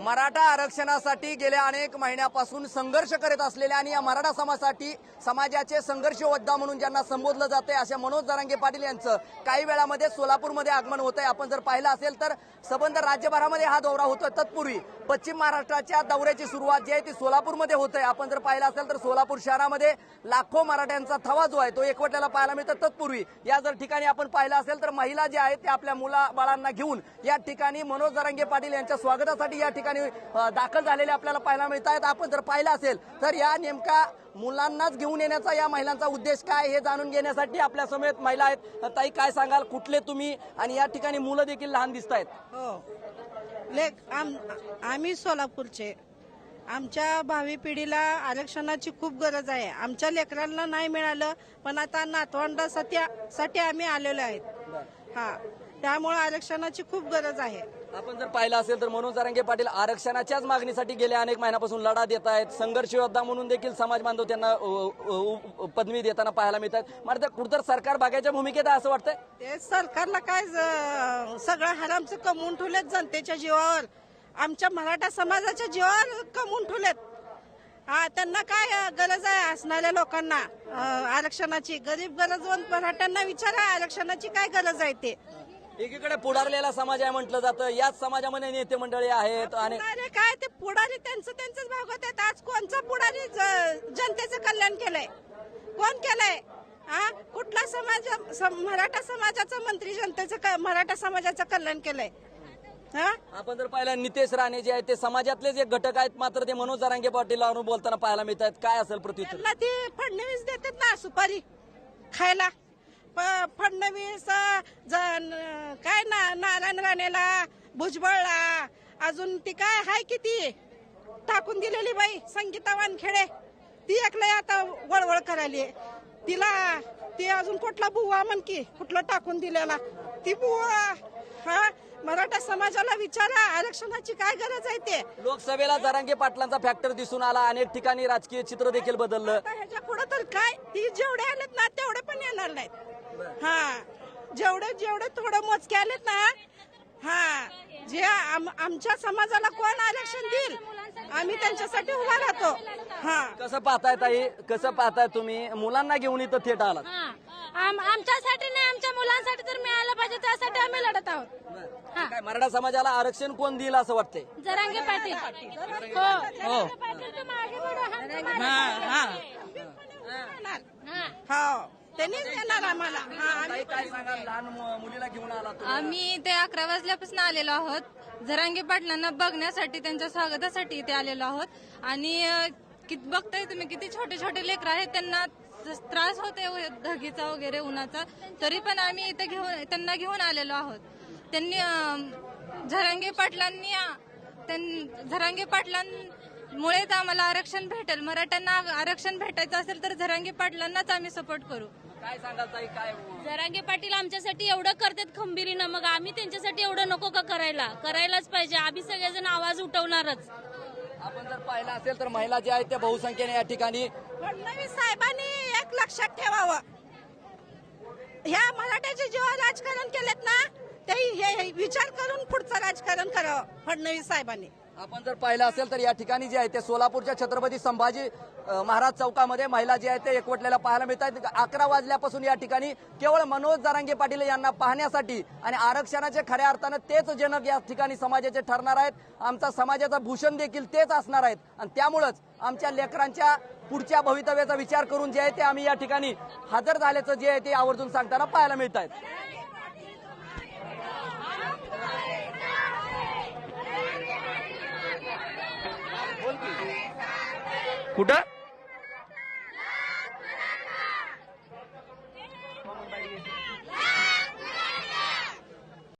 मराठा आरक्षणासाठी गेल्या अनेक महिन्यापासून संघर्ष करीत असलेल्या आणि या मराठा समाजासाठी समाजाचे संघर्ष योद्धा म्हणून ज्यांना संबोधलं जाते अशा मनोज जरांगे पाटील यांचं काही वेळामध्ये सोलापूरमध्ये आगमन होतंय. आपण जर पाहिलं असेल तर सबंध राज्यभरामध्ये हा दौरा होतोय. तत्पूर्वी पश्चिम महाराष्ट्राच्या दौऱ्याची सुरुवात जी आहे ती सोलापूरमध्ये होत आहे आपण जर पाहिलं असेल तर सोलापूर शहरामध्ये लाखो मराठ्यांचा थवा जो आहे तो एकवटल्याला पाहायला मिळतो तत्पूर्वी या जर ठिकाणी आपण पाहिलं असेल तर महिला ज्या आहेत त्या आपल्या मुला बाळांना घेऊन या ठिकाणी मनोज जरांगे पाटील यांच्या स्वागतासाठी या ठिकाणी ठिकाणी दाखल झालेले आपल्याला पाहायला मिळत आहेत आपण जर पाहिलं असेल तर या नेमका मुलांनाच घेऊन येण्याचा या महिलांचा उद्देश काय हे जाणून घेण्यासाठी आपल्या समेत महिला आहेत. ताई काय सांगाल? कुठले तुम्ही? आणि या ठिकाणी मुलं देखील लहान दिसत आहेत हो. लेख आम आम्ही सोलापूरचे. आमच्या भावी पिढीला आरक्षणाची खूप गरज आहे. आमच्या लेकरांना नाही मिळालं पण आता नातवंडासाठी साठी आम्ही आलेलो आहेत. हा. त्यामुळे आरक्षणाची खूप गरज आहे. आपण जर पाहिलं असेल तर मनोज जरांगे पाटील आरक्षणाच्याच मागणीसाठी गेल्या अनेक महिन्यापासून लढा देत आहेत. संघर्ष योद्धा म्हणून देखील समाज बांधव त्यांना पदवी देताना पाहायला मिळतात. मला तर कुठतर सरकार बागायच्या भूमिकेत आहे असं वाटतंय? ते सरकारला काय सगळं हरामचं कमवून ठेवलेत जनतेच्या जीवावर. आमच्या मराठा समाजाच्या जीवावर कमवून ठेवलेत. हा त्यांना काय गरज आहे असणाऱ्या लोकांना आरक्षणाची? गरीब गरजवंत मराठ्यांना विचारा आरक्षणाची काय गरज आहे ते? एकीकडे पुढारलेला समाज आहे म्हटलं जातं. याच समाजामध्ये नेते मंडळी आहेत आणि पुढारी काय ते पुढारी त्यांचं त्यांचंच भागवत आहेत आज कोणचं पुढारी ज- जनतेचं कल्याण केलंय? कोण केलंय? हा कुठला समाज सम- मराठा समाजाचा मंत्री जनतेचं क- मराठा समाजाचं कल्याण केलंय? हा आपण जर पाहिलं नितेश राणे जे आहेत ते समाजातले जे घटक आहेत. मात्र ते मनोज जरांगे पाटील बोलताना पाहायला मिळत आहेत काय असेल प्रत्युत्तर त्यांना ती फडणवीस देतात ना सुपारी खायला. फडणवीस काय ना नारायण राणेला भुजबळला अजून ती काय हाय किती टाकून दिलेली बाई संगीता वानखेडे. ती एकलंय आता वळवळ करायली. तिला ती अजून कुठला बुवा म्हण की कुठलं टाकून दिलेला. ती बुवा हा? मराठा समाजाला विचारा आरक्षणाची काय गरज आहे ते? लोकसभेला जरांगे पाटलांचा फॅक्टर दिसून आला अनेक ठिकाणी राजकीय चित्र देखील बदललं. ह्याच्या पुढे तर काय? ती जेवढे येणार नाहीत. हा. जेवढे जेवढे थोडे मोजके आलेत ना हा. जे आम- आमच्या समाजाला कोण आरक्षण देईल आम्ही त्यांच्यासाठी उभा राहतो. हा. कसं पाहताय ताई? कसं पाहताय तुम्ही? मुलांना घेऊन इथं थेट आलात. हा. आम- आमच्यासाठी नाही आमच्या मुलांसाठी तर मिळालं पाहिजे त्यासाठी आम्ही लढत आहोत. हा. काय मराठा समाजाला आरक्षण कोण देईल असं वाटतंय? जरांगे पाटील. हो. हैं. हा. त्यांनीच देणार आम्हाला. हा आम्ही ताई काय सांगाल? लहान मु- मुलीला घेऊन आला तुम्ही? आम्ही ते अकरा वाजल्यापासून आलेलो आहोत. जरांगे पाटलांना बघण्यासाठी त्यांच्या स्वागतासाठी इथे आलेलो आहोत. आणि अ, कित बघताय तुम्ही किती छोटे छोटे लेकर आहेत त्यांना त्र- त्रास होते धगीचा वगैरे उन्हाचा तरी पण आम्ही इथे घेऊन त्यांना घेऊन आलेलो आहोत. त्यांनी अ, झरांगे पाटलांनी अ, त्यां- झरांगे पाटलांमुळेच आम्हाला आरक्षण भेटेल. मराठ्यांना आरक्षण भेटायचं असेल तर झरांगे पाटलांनाच आम्ही सपोर्ट करू. काय सांगाल ताई काय जरांगे पाटील आमच्यासाठी एवढं करतात खंबीरीनं मग आम्ही त्यांच्यासाठी एवढं नको का करायला? करायलाच पाहिजे. आम्ही सगळेजण आवाज उठवणारच. आपण जर पाहिलं असेल तर महिला ज्या आहेत त्या बहुसंख्येने या ठिकाणी फडणवीस साहेबांनी एक लक्षात ठेवावं. ह्या मराठ्याचे जेव्हा राजकारण केलेत ना ते हे हे विचार करून पुढचं राजकारण करावं. फडणवीस साहेबांनी. आपण जर पाहिलं असेल तर या ठिकाणी जे आहे ते सोलापूरच्या छत्रपती संभाजी महाराज चौकामध्ये महिला जे आहेत ते एकवटलेल्या पाहायला मिळत आहेत अकरा वाजल्यापासून या ठिकाणी केवळ मनोज जारांगे पाटील यांना पाहण्यासाठी आणि आरक्षणाचे खऱ्या अर्थानं तेच जनक या ठिकाणी समाजाचे ठरणार आहेत. आमचा समाजाचा भूषण देखील तेच असणार आहेत. आणि त्यामुळंच आमच्या लेकरांच्या पुढच्या भवितव्याचा विचार करून जे आहे ते आम्ही या ठिकाणी हजर झाल्याचं जे आहे ते आवर्जून सांगताना पाहायला मिळत आहेत കൂട്ട്